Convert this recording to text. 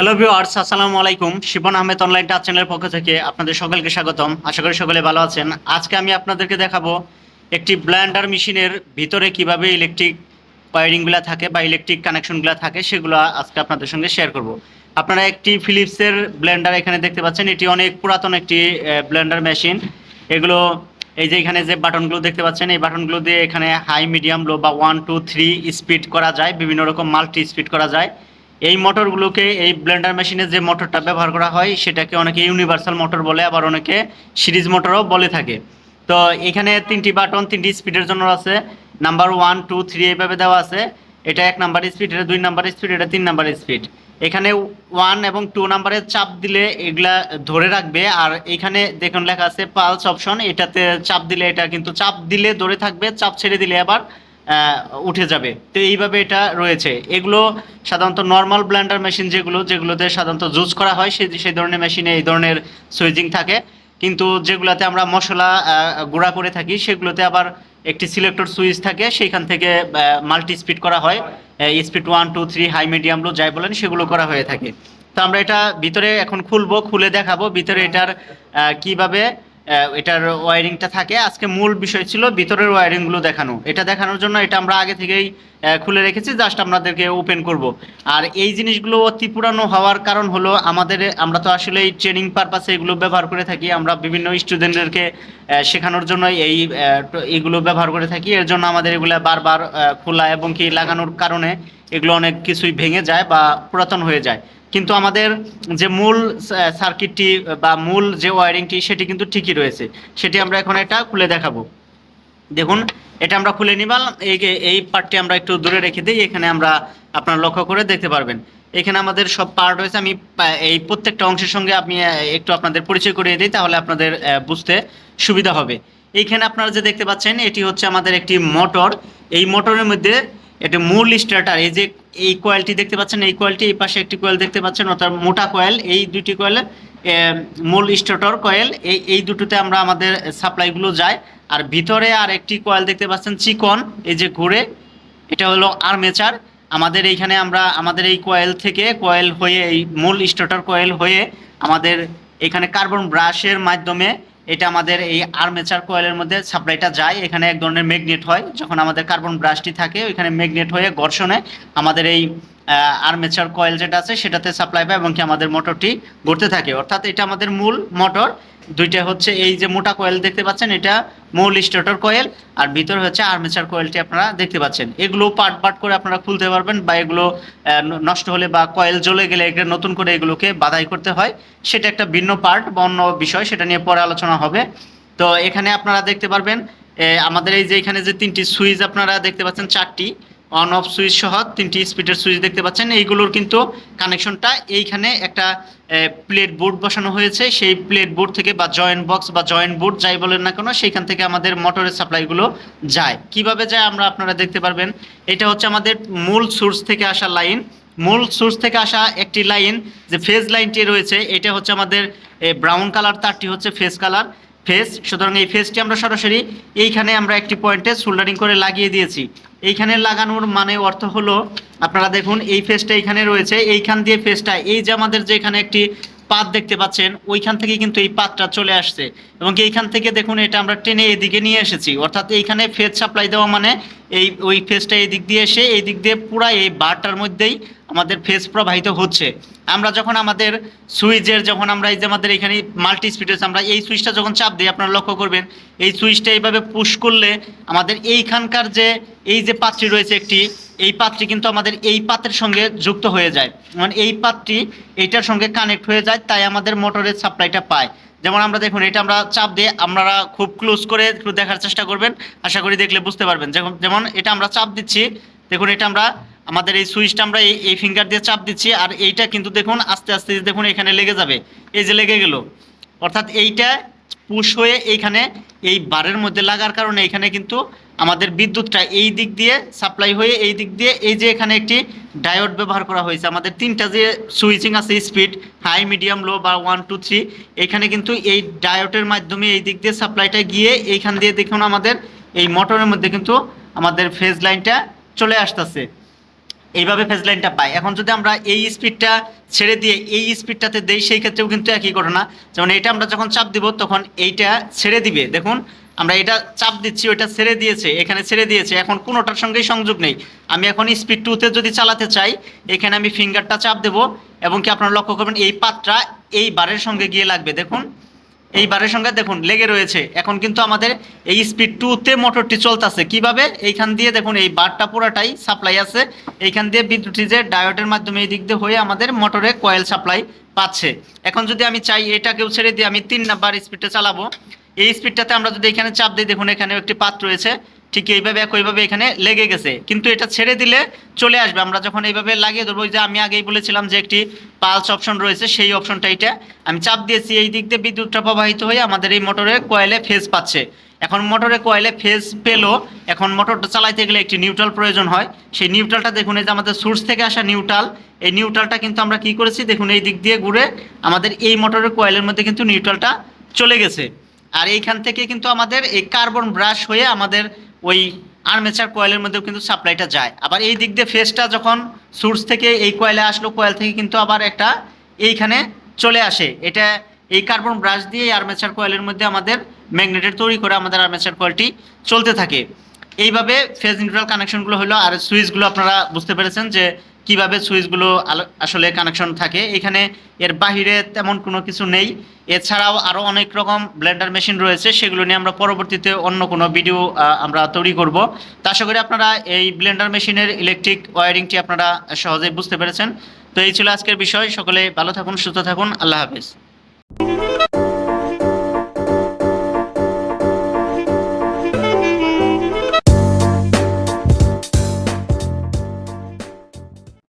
Hello viewers আসসালামু আলাইকুম। Shivan Ahmed online touch চ্যানেলের পক্ষ থেকে আপনাদের সকলকে স্বাগতম। আশা করি সকলে ভালো আছেন। আজকে আমি আপনাদেরকে দেখাবো একটি ব্লেন্ডার মেশিনের ভিতরে কীভাবে ইলেকট্রিক ওয়ারিংগুলো থাকে বা ইলেকট্রিক কানেকশনগুলো থাকে, সেগুলো আজকে আপনাদের সঙ্গে শেয়ার করব। আপনারা একটি ফিলিপসের ব্লেন্ডার এখানে দেখতে পাচ্ছেন। এটি অনেক পুরাতন একটি ব্লেন্ডার মেশিন এগুলো, এই যে এখানে যে বাটনগুলো দেখতে পাচ্ছেন, এই বাটনগুলো দিয়ে এখানে হাই মিডিয়াম লো বা ওয়ান টু থ্রি স্পিড করা যায়। বিভিন্ন রকম মাল্টি স্পিড করা যায়। এই মোটরগুলোকে, এই ব্লেন্ডার মেশিনে যে মোটরটা ব্যবহার করা হয়, সেটাকে অনেকে ইউনিভার্সাল মোটর বলে, আবার অনেকে সিরিজ মোটরও বলে থাকে। তো এখানে তিনটি বাটন তিনটি স্পিডের জন্য আছে। নাম্বার ওয়ান টু থ্রি এইভাবে দেওয়া আছে। এটা এক নাম্বার স্পিড এটা দুই নাম্বার স্পিড এটা তিন নাম্বার স্পিড এখানে ওয়ান এবং টু নাম্বারের চাপ দিলে এগুলা ধরে রাখবে। আর এখানে দেখুন লেখা আছে পালস অপশন এটাতে চাপ দিলে এটা কিন্তু চাপ দিলে ধরে থাকবে, চাপ ছেড়ে দিলে আবার উঠে যাবে। তো এইভাবে এটা রয়েছে। এগুলো সাধারণত নর্মাল ব্লেন্ডার মেশিন যেগুলো, যেগুলোতে সাধারণত জুস করা হয় সেই সেই ধরনের মেশিনে এই ধরনের সুইজিং থাকে। কিন্তু যেগুলোতে আমরা মশলা গুঁড়া করে থাকি, সেগুলোতে আবার একটি সিলেক্টর সুইচ থাকে। সেইখান থেকে মাল্টি স্পিড করা হয়। Speed one two three high medium low যাই বলেন, সেগুলো করা হয়ে থাকে। তো আমরা এটা ভিতরে এখন খুলবো, খুলে দেখাবো। ভিতরে এটার কীভাবে এটার ওয়ারিংটা থাকে। আজকে মূল বিষয় ছিল ভিতরের ওয়ারিংগুলো দেখানো। এটা দেখানোর জন্য এটা আমরা আগে থেকেই খুলে রেখেছি জাস্ট আপনাদেরকে ওপেন করব। আর এই জিনিসগুলো অতি পুরানো হওয়ার কারণ হলো আমাদের, আমরা তো আসলে এই ট্রেনিং পারপাসে এগুলো ব্যবহার করে থাকি। আমরা বিভিন্ন স্টুডেন্টদেরকে শেখানোর জন্য এই এগুলো ব্যবহার করে থাকি। এর জন্য আমাদের এগুলো বারবার খোলা এবং কি লাগানোর কারণে এগুলো অনেক কিছুই ভেঙে যায় বা পুরাতন হয়ে যায়। কিন্তু আমাদের যে মূল সার্কিটটি বা মূল যে ওয়ারিংটি সেটি কিন্তু ঠিকই রয়েছে। সেটি আমরা এখন এটা খুলে দেখাবো। দেখুন, এটা আমরা খুলে নিবাল। এই এই পার্টটি আমরা একটু দূরে রেখে দিই। এখানে আমরা আপনারা লক্ষ্য করে দেখতে পারবেন। এখানে আমাদের সব পার্ট রয়েছে। আমি এই প্রত্যেকটা অংশের সঙ্গে আমি একটু আপনাদের পরিচয় করিয়ে দিই, তাহলে আপনাদের বুঝতে সুবিধা হবে। এইখানে আপনারা যে দেখতে পাচ্ছেন, এটি হচ্ছে আমাদের একটি মোটর এই মোটরের মধ্যে এটা মূল স্টার্টার, এই যে এই কয়েলটি দেখতে পাচ্ছেন, এই কয়েলটি এই পাশে একটি কয়েল দেখতে পাচ্ছেন, অর্থাৎ মোটা কয়েল এই দুটি কয়েলে মূল স্টার্টার কয়েল এই এই দুটোতে আমরা আমাদের সাপ্লাইগুলো যায় আর ভিতরে আর একটি কয়েল দেখতে পাচ্ছেন, চিকন, এই যে ঘুরে, এটা হলো আর্মেচার আমাদের এইখানে আমরা, আমাদের এই কয়েল থেকে কয়েল হয়ে, এই মূল স্টার্টার কয়েল হয়ে আমাদের এখানে কার্বন ব্রাশের মাধ্যমে এটা আমাদের এই আর্মেচার কোয়েলের মধ্যে সাপ্লাইটা যায়। এখানে এক ধরনের ম্যাগনেট হয়। যখন আমাদের কার্বন ব্রাশটি থাকে, ওইখানে ম্যাগনেট হয়ে ঘর্ষণে আমাদের এই আর্মেচার কয়েল যেটা আছে, সেটাতে সাপ্লাই পায় এবং কি আমাদের মোটরটি ঘুরতে থাকে। অর্থাৎ এটা আমাদের মূল মোটর দুইটা হচ্ছে এই যে মোটা কয়েল দেখতে পাচ্ছেন, এটা মূল স্টার্টার কয়েল আর ভিতরে হচ্ছে আর্মেচার কয়েলটি আপনারা দেখতে পাচ্ছেন। এগুলো পার্ট পার্ট করে আপনারা খুলতে পারবেন বা এগুলো নষ্ট হলে বা কয়েল জ্বলে গেলে এগুলো নতুন করে এগুলোকে বাধাই করতে হয়। সেটা একটা ভিন্ন পার্ট বা অন্য বিষয়, সেটা নিয়ে পরে আলোচনা হবে। তো এখানে আপনারা দেখতে পারবেন আমাদের এই যে এখানে যে তিনটি সুইচ আপনারা দেখতে পাচ্ছেন, চারটি। অন অফ সুইচ সহ তিনটি স্পিডের সুইচ দেখতে পাচ্ছেন। এইগুলোর কিন্তু কানেকশনটা এইখানে একটা প্লেট বোর্ড বসানো হয়েছে। সেই প্লেট বোর্ড থেকে বা জয়েন্ট বক্স বা জয়েন্ট বোর্ড যাই বলেন না কেন, সেইখান থেকে আমাদের মোটরের সাপ্লাইগুলো যায়। কীভাবে যায় আমরা আপনারা দেখতে পারবেন। এটা হচ্ছে আমাদের মূল সোর্স থেকে আসা লাইন মূল সোর্স থেকে আসা একটি লাইন যে ফেজ লাইনটি রয়েছে, এটা হচ্ছে আমাদের ব্রাউন কালার তারটি হচ্ছে ফেজ কালার ফেস সুতরাং এই ফেসটি আমরা সরাসরি এইখানে আমরা একটি পয়েন্টে সোল্ডারিং করে লাগিয়ে দিয়েছি। এইখানে লাগানোর মানে অর্থ হলো, আপনারা দেখুন, এই ফেসটা এইখানে রয়েছে। এইখান দিয়ে ফেসটা এই যে আমাদের যে এখানে একটি পাত দেখতে পাচ্ছেন, ওইখান থেকে কিন্তু এই পাতটা চলে আসছে। এবং এইখান থেকে দেখুন, এটা আমরা টেনে এদিকে নিয়ে এসেছি। অর্থাৎ এইখানে ফেজ সাপ্লাই দেওয়া মানে এই, ওই ফেসটা এই দিক দিয়ে এসে এই দিক দিয়ে পুরা এই বারটার মধ্যেই আমাদের ফেস প্রবাহিত হচ্ছে। আমরা যখন আমাদের সুইচের যখন আমরা এই যে আমাদের এখানে মাল্টি স্পিডেস আমরা এই সুইচটা যখন চাপ দিই, আপনারা লক্ষ্য করবেন, এই সুইচটা এইভাবে পুশ করলে আমাদের এইখানকার যে, এই যে পাত্রী রয়েছে একটি, এই পাত্রী কিন্তু আমাদের এই পাত্রের সঙ্গে যুক্ত হয়ে যায়। মানে এই পাত্রী, এইটার সঙ্গে কানেক্ট হয়ে যায়, তাই আমাদের মোটরের সাপ্লাইটা পায়। যেমন আমরা দেখুন, এটা আমরা চাপ দিয়ে আপনারা খুব ক্লোজ করে একটু দেখার চেষ্টা করবেন, আশা করি দেখলে বুঝতে পারবেন। যেমন যেমন এটা আমরা চাপ দিচ্ছি, দেখুন এটা আমরা আমাদের এই সুইচটা আমরা এই ফিঙ্গার দিয়ে চাপ দিচ্ছি আর এইটা কিন্তু দেখুন, আস্তে আস্তে দেখুন এখানে লেগে যাবে। এই যে লেগে গেল। অর্থাৎ এইটা পুশ হয়ে এইখানে এই বারের মধ্যে লাগার কারণে এখানে কিন্তু আমাদের বিদ্যুৎটা এই দিক দিয়ে সাপ্লাই হয়ে এই দিক দিয়ে এই যে এখানে একটি ডায়োড ব্যবহার করা হয়েছে। আমাদের তিনটা যে সুইচিং আছে স্পিড হাই মিডিয়াম লো বা ওয়ান টু থ্রি এখানে কিন্তু এই ডায়োডের মাধ্যমে এই দিক দিয়ে সাপ্লাইটা গিয়ে এইখান দিয়ে দেখুন আমাদের এই মোটরের মধ্যে কিন্তু আমাদের ফেজ লাইনটা চলে আসতেছে। এইভাবে ফেজ লাইনটা পাই এখন যদি আমরা এই স্পিডটা ছেড়ে দিয়ে এই স্পিডটাতে দেই, সেই ক্ষেত্রেও কিন্তু একই ঘটনা। যেমন এটা আমরা যখন চাপ দিব, তখন এইটা ছেড়ে দিবে। দেখুন, আমরা এটা চাপ দিচ্ছি, ওইটা ছেড়ে দিয়েছে, এখানে ছেড়ে দিয়েছে। এখন কোনোটার সঙ্গেই সংযোগ নেই। আমি এখন স্পিড টুতে যদি চালাতে চাই, এখানে আমি ফিঙ্গারটা চাপ দেব এবং কি আপনারা লক্ষ্য করবেন, এই পাতটা এই বারের সঙ্গে গিয়ে লাগবে। দেখুন এই বারের সংখ্যা দেখুন, লেগে রয়েছে। এখন কিন্তু আমাদের এই স্পিড টুতে মোটরটি চলতেছে। কীভাবে? এইখান দিয়ে দেখুন, এই বারটা পুরাটাই সাপ্লাই আছে। এইখান দিয়ে বিদ্যুৎটি যে ডায়োডের মাধ্যমে এই দিক দিয়ে হয়ে আমাদের মোটরে কয়েল সাপ্লাই পাচ্ছে। এখন যদি আমি চাই এটাকেও ছেড়ে দিয়ে আমি তিন নাম্বার স্পিডটা চালাবো। এই স্পিডটাতে আমরা যদি এখানে চাপ দিই, দেখুন এখানে একটি পাত রয়েছে। ঠিক এইভাবে একইভাবে এখানে লেগে গেছে। কিন্তু এটা ছেড়ে দিলে চলে আসবে। আমরা যখন এইভাবে লাগিয়ে ধরবো যে আমি আগেই বলেছিলাম যে একটি পালস অপশন রয়েছে, সেই অপশনটা এটা আমি চাপ দিয়েছি, এই দিক দিয়ে বিদ্যুৎটা প্রবাহিত হয়ে আমাদের এই মোটরের কয়েলে ফেজ পাচ্ছে। এখন মোটরে কয়েলে ফেজ পেল এখন মোটরটা চালাইতে গেলে একটি নিউট্রাল প্রয়োজন হয়। সেই নিউট্রালটা দেখুন, এই যে আমাদের সোর্স থেকে আসা নিউট্রাল, এই নিউট্রালটা কিন্তু আমরা কি করেছি? দেখুন, এই দিক দিয়ে ঘুরে আমাদের এই মোটরের কয়েলের মধ্যে কিন্তু নিউট্রালটা চলে গেছে। আর এইখান থেকে কিন্তু আমাদের এই কার্বন ব্রাশ হয়ে আমাদের ওই আর্মেচার কয়েলের মধ্যেও কিন্তু সাপ্লাইটা যায়। আবার এই দিক দিয়ে ফেসটা যখন সোর্স থেকে এই কয়েলে আসলো, কয়েল থেকে কিন্তু আবার একটা এইখানে চলে আসে। এটা এই কার্বন ব্রাশ দিয়ে আর্মেচার কয়েলের মধ্যে আমাদের ম্যাগনেটের তৈরি করে আমাদের আর্মেচার কয়েলটি চলতে থাকে। এইভাবে ফেজ নিউট্রাল কানেকশনগুলো হলো, আর সুইচগুলো আপনারা বুঝতে পেরেছেন যে কীভাবে সুইচগুলো আসলে কানেকশন থাকে, এখানে এর বাহিরে তেমন কোনো কিছু নেই। এছাড়াও আরও অনেক রকম ব্লেন্ডার মেশিন রয়েছে, সেগুলো নিয়ে আমরা পরবর্তীতে অন্য কোনো ভিডিও আমরা তৈরি করব। তা আশা করি আপনারা এই ব্লেন্ডার মেশিনের ইলেকট্রিক ওয়ারিংটি আপনারা সহজেই বুঝতে পেরেছেন। তো এই ছিল আজকের বিষয়, সকলে ভালো থাকুন, সুস্থ থাকুন, আল্লাহ হাফেজ।